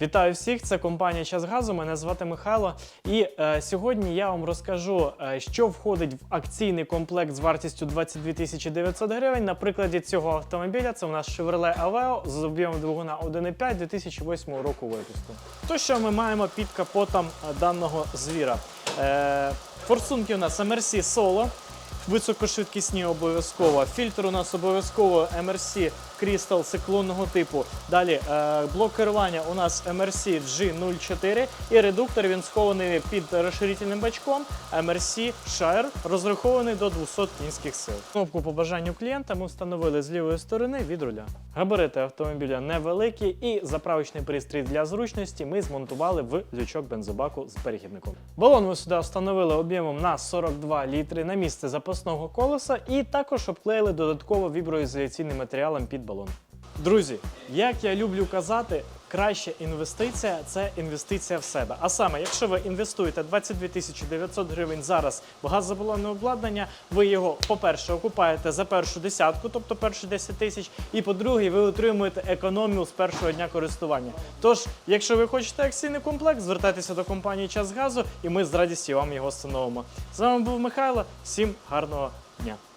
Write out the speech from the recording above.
Вітаю всіх! Це компанія Час Газу. Мене звати Михайло. І е, сьогодні я вам розкажу, е, що входить в акційний комплект з вартістю 22 тисячі 900 гривень. На прикладі цього автомобіля це у нас Chevrolet Aveo з об'ємом двигуна 1,5 2008 року випуску. То, що ми маємо під капотом е, даного звіра? Е, форсунки у нас MRC Solo. Високошвидкісні обов'язково. Фільтр у нас обов'язково MRC Crystal циклонного типу. Далі е, блок керування у нас MRC G04 і редуктор він схований під розширительним бачком MRC Shire, розрахований до 200 кінських сил. Кнопку по бажанню клієнта ми встановили з лівої сторони від руля. Габарити автомобіля невеликі і заправочний пристрій для зручності ми змонтували в лючок бензобаку з перехідником. Балон ми сюди встановили об'ємом на 42 літри на місце запасного колеса і також обклеїли додатково віброізоляційним матеріалом під балон. Друзі, як я люблю казати, краща інвестиція це інвестиція в себе. А саме, якщо ви інвестуєте 22 тисячі 900 гривень зараз в газобалонне обладнання, ви його, по-перше, окупаєте за першу десятку, тобто перші 10 тисяч, і по-друге, ви отримуєте економію з першого дня користування. Тож, якщо ви хочете акційний комплект, звертайтеся до компанії Час Газу, і ми з радістю вам його встановимо. З вами був Михайло. Всім гарного дня!